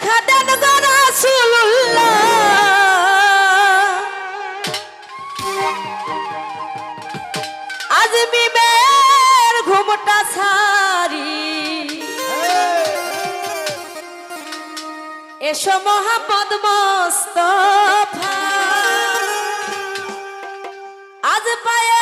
দেখা দেন ঘুমটা এসো মহাপদ মস্ত আজ পায়ে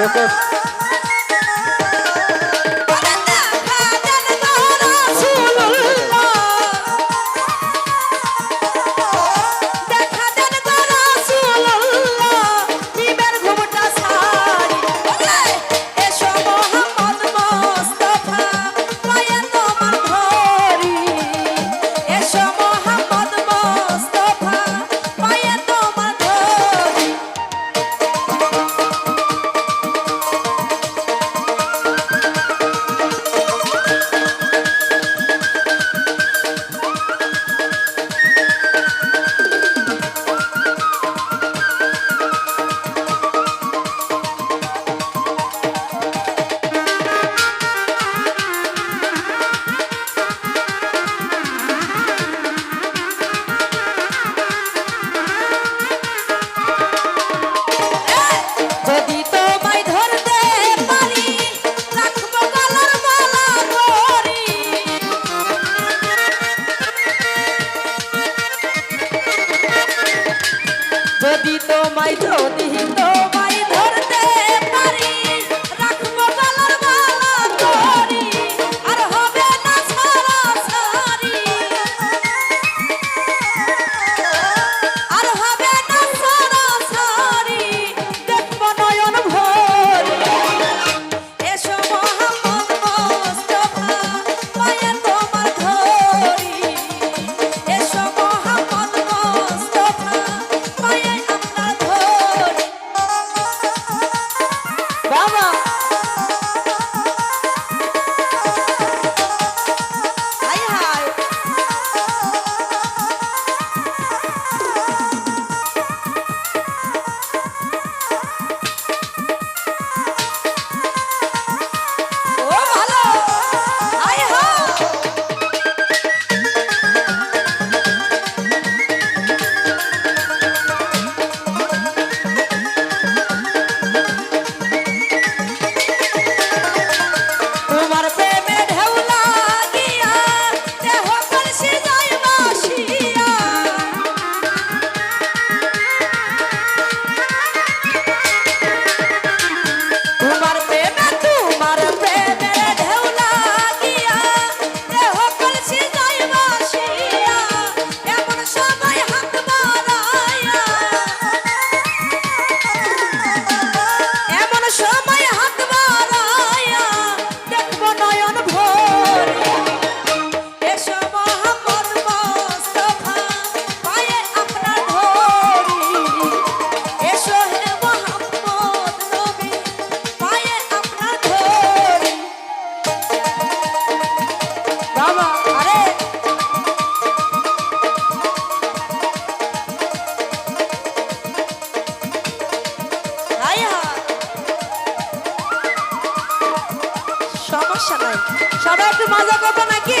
রেকর্ড 爱到底 সবাই। একটু মজা করব নাকি?